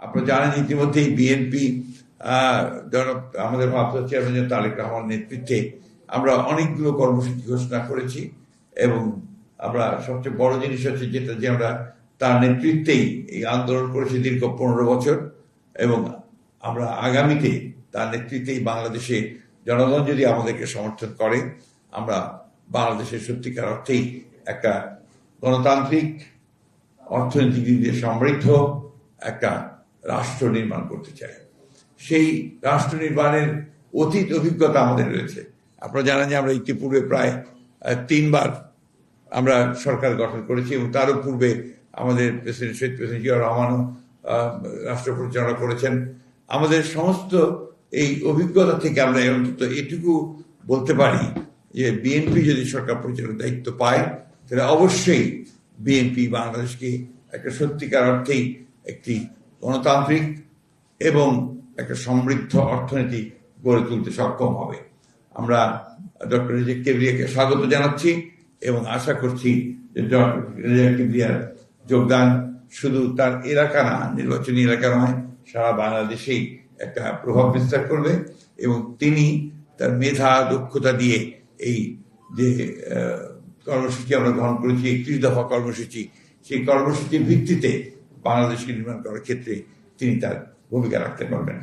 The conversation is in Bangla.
আপনারা জানেন ইতিমধ্যেই বিএনপি আমাদের ভারপ্রাপ্ত চেয়ারম্যান তারেক রহমান নেতৃত্বে আমরা অনেকগুলো কর্মসূচি ঘোষণা করেছি এবং আমরা সবচেয়ে বড় জিনিস হচ্ছে যেটা যে আমরা তার নেতৃত্বেই এই আন্দোলন করেছি দীর্ঘ পনেরো বছর এবং আমরা আগামীতে তার নেতৃত্বেই বাংলাদেশে জনগণ যদি আমাদেরকে সমর্থন করে, আমরা বাংলাদেশের সত্যিকার অর্থেই একটা গণতান্ত্রিক, অর্থনৈতিক দিক দিয়ে সমৃদ্ধ, একটা রাষ্ট্র নির্মাণ করতে চাই। সেই রাষ্ট্র নির্মাণের অতীত অভিজ্ঞতা আমাদের রয়েছে। আপনারা জানেন যে আমরা ইতিপূর্বে প্রায় তিনবার আমরা সরকার গঠন করেছি এবং তারও পূর্বে আমাদের প্রেসিডেন্ট শহীদ প্রেসিডেন্ট জিয়া রহমানও রাষ্ট্র পরিচালনা করেছেন। আমাদের সমস্ত এই অভিজ্ঞতা থেকে আমরা অন্তত এটুকু বলতে পারি যে বিএনপি যদি সরকার পরিচালনার দায়িত্ব পায়, তাহলে অবশ্যই বিএনপি বাংলাদেশকে একটা সত্যিকার অর্থেই একটি গণতান্ত্রিক এবং একটা সমৃদ্ধ অর্থনীতি গড়ে তুলতে সক্ষম হবে। আমরা ডক্টর রেজেক কেবরিয়াকে স্বাগত জানাচ্ছি এবং আশা করছি যে ডক্টর কেবরিয়ার যোগদান শুধু তার এলাকা না, নির্বাচনী এলাকা নয়, সারা বাংলাদেশেই একটা প্রভাব বিস্তার করবে এবং তিনি তার মেধা, দক্ষতা দিয়ে এই যে কর্মসূচি আমরা গ্রহণ করেছি, একত্রিশ দফা কর্মসূচি, সেই কর্মসূচির ভিত্তিতে বাংলাদেশকে নির্মাণ করার ক্ষেত্রে তিনি তার ভূমিকা রাখতে পারবেন।